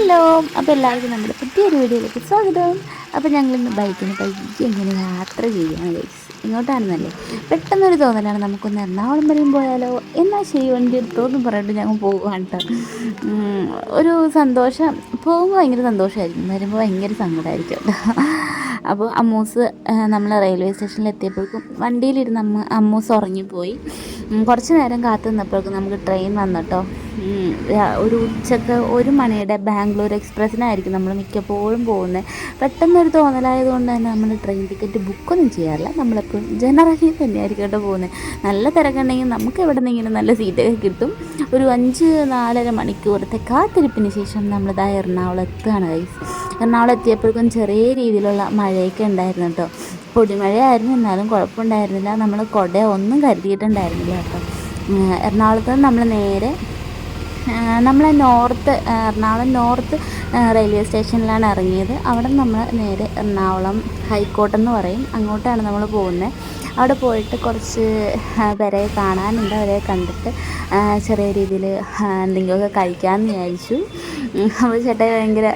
Hello അപ്പോൾ എല്ലാവർക്കും നമ്മുടെ പുതിയൊരു വീഡിയോയിലേക്ക് സ്വാഗതം. അപ്പോൾ ഞങ്ങളിന്ന് ബൈക്കിന് പൈക്ക് എങ്ങനെ യാത്ര ചെയ്യുകയാണ് ഗൈസ് ഇങ്ങോട്ടാണെന്നല്ലേ? പെട്ടെന്നൊരു തോന്നലാണ് നമുക്കൊന്ന് എറണാകുളം വരെയും പോയാലോ? എന്നാൽ ശരി വണ്ടി എടുത്തോന്നും പറഞ്ഞിട്ട് ഞങ്ങൾ പോകുകയാണ് കേട്ടോ ഒരു സന്തോഷം പോകുമ്പോൾ ഭയങ്കര സന്തോഷമായിരിക്കും വരുമ്പോൾ ഭയങ്കര സങ്കടമായിരിക്കും കേട്ടോ അപ്പോൾ അമ്മൂസ് നമ്മൾ റെയിൽവേ സ്റ്റേഷനിൽ എത്തിയപ്പോഴേക്കും വണ്ടിയിലിരുന്ന് അമ്മ അമ്മൂസ് ഉറങ്ങിപ്പോയി. കുറച്ച് നേരം കാത്തു നിന്നപ്പോഴേക്കും നമുക്ക് ട്രെയിൻ വന്നിട്ടോ ഒരു ഉച്ചയ്ക്ക് ഒരു മണിയുടെ ബാംഗ്ലൂർ എക്സ്പ്രസ്സിനായിരിക്കും നമ്മൾ മിക്കപ്പോഴും പോകുന്നത്. പെട്ടെന്നൊരു തോന്നലായതുകൊണ്ട് തന്നെ നമ്മൾ ട്രെയിൻ ടിക്കറ്റ് ബുക്കൊന്നും ചെയ്യാറില്ല. നമ്മളെപ്പോഴും ജനറലിൽ തന്നെയായിരിക്കും കേട്ടോ പോകുന്നത്. നല്ല തിരക്കുണ്ടെങ്കിൽ നമുക്ക് എവിടെ നിന്നെങ്കിലും നല്ല സീറ്റൊക്കെ കിട്ടും. ഒരു അഞ്ച് നാലര മണിക്കൂറത്തെ കാത്തിരിപ്പിന് ശേഷം നമ്മളിതാ എറണാകുളം എത്തുകയാണ് കൈസ് എറണാകുളം എത്തിയപ്പോഴേക്കും ചെറിയ രീതിയിലുള്ള മഴയൊക്കെ ഉണ്ടായിരുന്നു കേട്ടോ. പൊടിമഴയായിരുന്നു എന്നാലും കുഴപ്പമുണ്ടായിരുന്നില്ല. നമ്മൾ കുട ഒന്നും കരുതിയിട്ടുണ്ടായിരുന്നില്ല കേട്ടോ. എറണാകുളത്ത് നമ്മൾ നേരെ നമ്മൾ നോർത്ത് എറണാകുളം നോർത്ത് റെയിൽവേ സ്റ്റേഷനിലാണ് ഇറങ്ങിയത്. അവിടെ നമ്മൾ നേരെ എറണാകുളം ഹൈക്കോട്ടെന്ന് പറയും. അങ്ങോട്ടാണ് നമ്മൾ പോകുന്നത് അവിടെ പോയിട്ട് കുറച്ച് പേരെ കാണാനുണ്ട്. അവരെ കണ്ടിട്ട് ചെറിയ രീതിയിൽ എന്തെങ്കിലുമൊക്കെ കഴിക്കാമെന്ന് വിചാരിച്ചു. അപ്പോൾ ചേട്ടായി ഭയങ്കര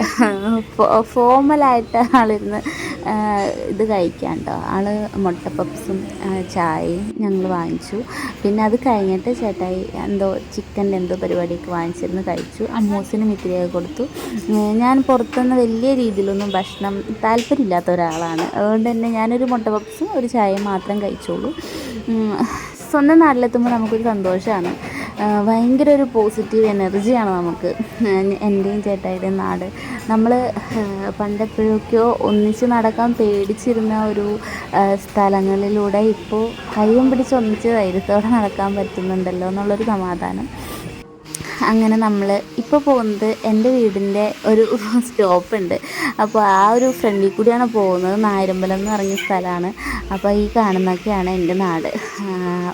ഫോമലായിട്ട് ആളിരുന്ന്. ഇത് കഴിക്കാൻ കേട്ടോ ആൾ മുട്ടപ്പപ്സും ചായയും ഞങ്ങൾ വാങ്ങിച്ചു. പിന്നെ അത് കഴിഞ്ഞിട്ട് ചേട്ടായി എന്തോ ചിക്കന്റെ എന്തോ പരിപാടിയൊക്കെ വാങ്ങിച്ചിരുന്ന് കഴിച്ചു. അമ്മൂസിനും ഇത്തിരിയൊക്കെ കൊടുത്തു. ഞാൻ പുറത്തുനിന്ന് വലിയ രീതിയിലൊന്നും ഭക്ഷണം താല്പര്യമില്ലാത്ത ഒരാളാണ്. അതുകൊണ്ട് തന്നെ ഞാനൊരു മുട്ട പപ്സും ഒരു ചായയും മാത്രം കഴിച്ചോളൂ. സ്വന്തം നാട്ടിലെത്തുമ്പോൾ നമുക്കൊരു സന്തോഷമാണ് ഭയങ്കര ഒരു പോസിറ്റീവ് എനർജിയാണ് നമുക്ക്. എൻ- എന്റെയും ചേട്ടായിയുടെയും നാട്. നമ്മൾ പണ്ടെപ്പോഴൊക്കെയോ ഒന്നിച്ച് നടക്കാൻ പേടിച്ചിരുന്ന ഒരു സ്ഥലങ്ങളിലൂടെ ഇപ്പോൾ കയ്യും പിടിച്ച് ഒന്നിച്ച് ധൈര്യത്തോടെ നടക്കാൻ പറ്റുന്നുണ്ടല്ലോ എന്നുള്ളൊരു സമാധാനം. അങ്ങനെ നമ്മൾ ഇപ്പോൾ പോകുന്നത് എന്റെ വീടിന്റെ ഒരു സ്റ്റോപ്പ് ഉണ്ട് അപ്പോൾ ആ ഒരു ഫ്രണ്ടിൽ കൂടിയാണ് പോകുന്നത്. നായരമ്പലം എന്ന് പറഞ്ഞ സ്ഥലമാണ് അപ്പോൾ ഈ കാണുന്നൊക്കെയാണ് എന്റെ നാട്.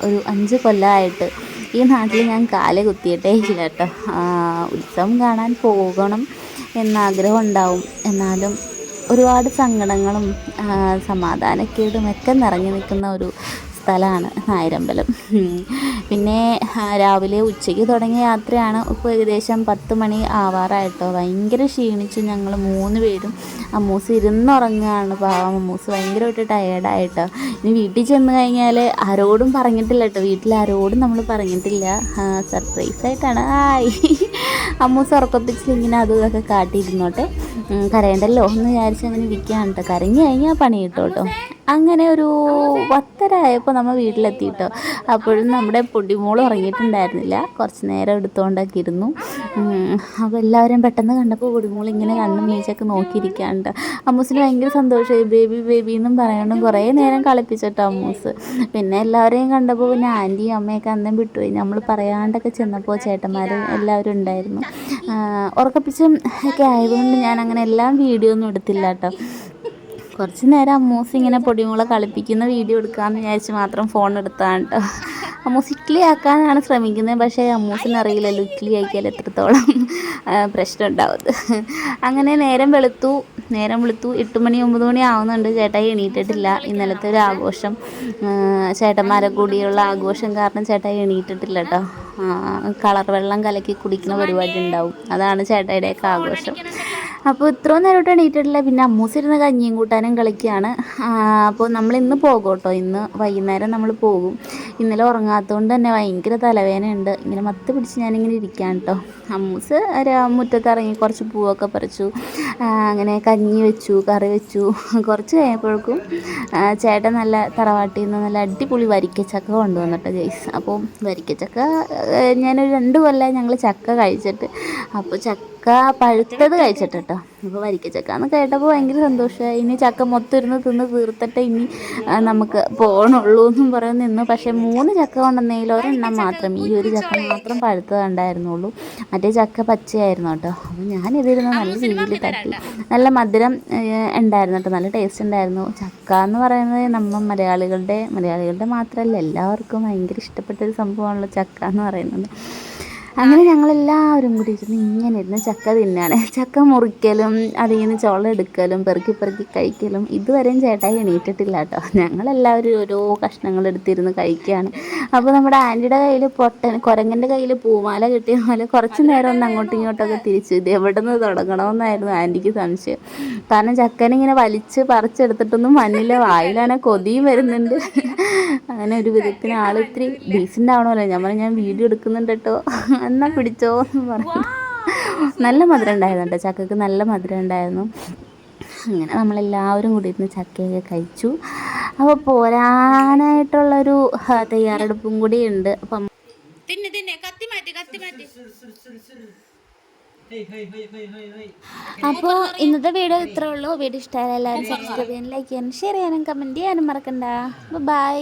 ഒരു അഞ്ച് കൊല്ലമായിട്ട് ഈ നാട്ടിൽ ഞാൻ കാൽ കുത്തിയിട്ടേ ഇല്ല കേട്ടോ ഉത്സവം കാണാൻ പോകണം എന്നാഗ്രഹം ഉണ്ടാവും എന്നാലും ഒരുപാട് സങ്കടങ്ങളും സമാധാനക്കേടും ഒക്കെ നിറഞ്ഞു നിൽക്കുന്ന ഒരു സ്ഥലമാണ് നായരമ്പലം. പിന്നെ രാവിലെ ഉച്ചയ്ക്ക് തുടങ്ങിയ യാത്രയാണ് ഇപ്പോൾ ഏകദേശം പത്ത് മണി ആവാറായിട്ടോ. ഭയങ്കര ക്ഷീണിച്ച് ഞങ്ങൾ മൂന്ന് പേരും അമ്മൂസ് ഇരുന്നുറങ്ങുകയാണ് പാവം അമ്മൂസ് ഭയങ്കരമായിട്ട് ടയേർഡായിട്ടോ ഇനി വീട്ടിൽ ചെന്ന് കഴിഞ്ഞാൽ ആരോടും പറഞ്ഞിട്ടില്ല കേട്ടോ. വീട്ടിൽ ആരോടും നമ്മൾ പറഞ്ഞിട്ടില്ല. സർപ്രൈസ് ആയിട്ടാണ്. ആയി. അമ്മൂസ് ഉറക്കപ്പിച്ചിൽ ഇങ്ങനെ അതും ഇതൊക്കെ കാട്ടിയിരുന്നോട്ടെ കരയണ്ടല്ലോ? എന്ന് വിചാരിച്ച് അങ്ങനെ കേട്ടോ. കരഞ്ഞു കഴിഞ്ഞാൽ പണി കിട്ടും കേട്ടോ. അങ്ങനെ ഒരു പത്തര ആയപ്പോൾ നമ്മൾ വീട്ടിലെത്തിയിട്ടോ അപ്പോഴും നമ്മുടെ പൊടിമോൾ ഉറങ്ങിയിട്ടുണ്ടായിരുന്നില്ല. കുറച്ച് നേരം എടുത്തുകൊണ്ടൊക്കെ ഇരുന്നു അപ്പോൾ എല്ലാവരും പെട്ടെന്ന് കണ്ടപ്പോൾ പൊടിമോൾ ഇങ്ങനെ കണ്ണും മീശൊക്കെ നോക്കിയിരിക്കാണ്ട്. അമ്മൂസിന് ഭയങ്കര സന്തോഷമായി ബേബി ബേബി എന്നും പറയണം കുറേ നേരം കളിപ്പിച്ചിട്ടോ അമ്മൂസ്. പിന്നെ എല്ലാവരെയും കണ്ടപ്പോൾ പിന്നെ ആന്റിയും അമ്മയൊക്കെ അന്നേം വിട്ടുപോയി. നമ്മൾ പറയാണ്ടൊക്കെ ചെന്നപ്പോൾ ചേട്ടന്മാരും എല്ലാവരും ഉണ്ടായിരുന്നു. ഉറക്കപ്പിച്ചും ഒക്കെ ആയതുകൊണ്ട് ഞാൻ അങ്ങനെ എല്ലാം വീഡിയോ ഒന്നും എടുത്തില്ല കേട്ടോ കുറച്ച് നേരം അമ്മൂസ് ഇങ്ങനെ പൊടിമുള കളിപ്പിക്കുന്ന വീഡിയോ എടുക്കാമെന്ന് വിചാരിച്ച് മാത്രം ഫോൺ എടുത്താണ് കേട്ടോ അമ്മൂസ് ഇഡ്ഡലി ആക്കാനാണ് ശ്രമിക്കുന്നത്. പക്ഷേ അമ്മൂസിന് അറിയില്ലല്ലോ ഇഡ്ഡലി ആക്കിയാൽ എത്രത്തോളം പ്രശ്നം ഉണ്ടാവുന്നത് അങ്ങനെ നേരം വെളുത്തു നേരം വെളുത്തു എട്ട് മണി ഒമ്പത് മണി ആവുന്നുണ്ട്. ചേട്ടായി എണീറ്റിട്ടില്ല. ഇന്നലത്തെ ഒരു ആഘോഷം ചേട്ടന്മാരെ കൂടിയുള്ള ആഘോഷം കാരണം ചേട്ടായി എണീറ്റിട്ടില്ല കേട്ടോ. കളർ വെള്ളം കലക്കി കുടിക്കുന്ന പരിപാടി ഉണ്ടാവും. അതാണ് ചേട്ടായിയുടെയൊക്കെ ആഘോഷം. അപ്പോൾ ഇത്രയും നേരമായിട്ട് എണീറ്റിട്ടില്ല. പിന്നെ അമ്മൂസിരുന്ന് കഞ്ഞിയും കൂട്ടാനും കളിക്കുകയാണ് അപ്പോൾ നമ്മൾ ഇന്ന് പോകും കേട്ടോ. ഇന്ന് വൈകുന്നേരം നമ്മൾ പോകും. ഇന്നലെ ഉറങ്ങാത്തതുകൊണ്ട് തന്നെ ഭയങ്കര തലവേദനയുണ്ട്. ഇങ്ങനെ മത്ത് പിടിച്ച് ഞാനിങ്ങനെ ഇരിക്കുകയാണ് കേട്ടോ അമ്മൂസ് ഒരു മുറ്റത്ത് ഇറങ്ങി കുറച്ച് പൂവൊക്കെ പറിച്ചു. അങ്ങനെ കഞ്ഞി വെച്ചു കറി വെച്ചു. കുറച്ച് കഴിഞ്ഞപ്പോഴേക്കും ചേട്ടൻ നല്ല തറവാട്ടിൽ നിന്ന് നല്ല അടിപൊളി വരിക്കച്ചക്ക കൊണ്ടുവന്നിട്ട് ജയ്സ് അപ്പോൾ വരിക്കച്ചക്ക ഞാനൊരു രണ്ട് കൊല്ലം ഞങ്ങൾ ചക്ക കഴിച്ചിട്ട്. അപ്പോൾ ചക്ക പഴുത്തത് കഴിച്ചിട്ട് കേട്ടോ അപ്പോൾ വരിക്കച്ചക്ക എന്ന് കേട്ടപ്പോൾ ഭയങ്കര സന്തോഷമായി. ഇനി ചക്ക മൊത്തം ഇരുന്ന് തിന്ന് തീർത്തിട്ട് ഇനി നമുക്ക് പോകണുള്ളൂ എന്നും പറഞ്ഞ് നിന്നു. പക്ഷേ മൂന്ന് ചക്ക കൊണ്ടുവന്നതിൽ ഒരെണ്ണം മാത്രം ഈ ഒരു ചക്ക മാത്രം പഴുത്തത് ഉണ്ടായിരുന്നുള്ളൂ. മറ്റേ ചക്ക പച്ചയായിരുന്നു കേട്ടോ. അപ്പോൾ ഞാനിതിരുന്ന് നല്ല രീതിയിൽ തട്ടി. നല്ല മധുരം ഉണ്ടായിരുന്നു കേട്ടോ. നല്ല ടേസ്റ്റ് ഉണ്ടായിരുന്നു. ചക്ക എന്ന് പറയുന്നത് നമ്മൾ മലയാളികളുടെ മലയാളികളുടെ മാത്രമല്ല എല്ലാവർക്കും ഭയങ്കര ഇഷ്ടപ്പെട്ട ഒരു സംഭവമാണല്ലോ ചക്ക എന്ന് പറയുന്നത്. അങ്ങനെ ഞങ്ങളെല്ലാവരും കൂടി ഇരുന്ന് ഇങ്ങനെ ഇരുന്ന് ചക്ക തിന്നാണ്. ചക്ക മുറിക്കലും അതിൽ നിന്ന് ചുള എടുക്കലും പെറുക്കി പെറുക്കി കഴിക്കലും. ഇതുവരെയും ചേട്ടായി എണീറ്റിട്ടില്ല കേട്ടോ. ഞങ്ങളെല്ലാവരും ഓരോ കഷ്ണങ്ങൾ എടുത്തിരുന്ന് കഴിക്കുകയാണ്. അപ്പോൾ നമ്മുടെ ആന്റിയുടെ കയ്യിൽ പൊട്ടൻ കുരങ്ങന്റെ കയ്യിൽ പൂമാല കിട്ടിയ പോലെ കുറച്ച് നേരം ഒന്ന് അങ്ങോട്ടും ഇങ്ങോട്ടൊക്കെ തിരിച്ചു ഇത് എവിടെ നിന്ന് തുടങ്ങണമെന്നായിരുന്നു ആന്റിക്ക് സംശയം. കാരണം ചക്കനെ ഇങ്ങനെ വലിച്ച് പറിച്ചെടുത്തിട്ടൊന്നും മണ്ണിലെ വായിലാണ് കൊതിയും വരുന്നുണ്ട്. അങ്ങനെ ഒരു വിധത്തിന് ആൾ ഇത്തിരി ഡീസന്റ് ആവണമല്ലോ. ഞാൻ പറഞ്ഞു ഞാൻ വീഡിയോ എടുക്കുന്നുണ്ട് കേട്ടോ. എന്നാ പിടിച്ചോ എന്ന് പറഞ്ഞു. നല്ല മധുരം ഉണ്ടായിരുന്നു കേട്ടോ ചക്കക്ക് നല്ല മധുരം ഉണ്ടായിരുന്നു. അങ്ങനെ നമ്മളെല്ലാവരും കൂടി ഇരുന്ന് ചക്കയൊക്കെ കഴിച്ചു. അപ്പോൾ പോരാനായിട്ടുള്ളൊരു തയ്യാറെടുപ്പും കൂടി ഉണ്ട്. അപ്പം തിന്നെ തിന്നെ. കത്തി മാറ്റി കത്തി മാറ്റി. അപ്പോൾ ഇന്നത്തെ വീഡിയോ ഇത്രേ ഉള്ളൂ. വീഡിയോ ഇഷ്ടമായാലും എല്ലാവരും സബ്സ്ക്രൈബ് ചെയ്യാൻ ലൈക്ക് ചെയ്യാനും ഷെയർ ചെയ്യാനും കമന്റ് ചെയ്യാനും മറക്കണ്ട. ബൈ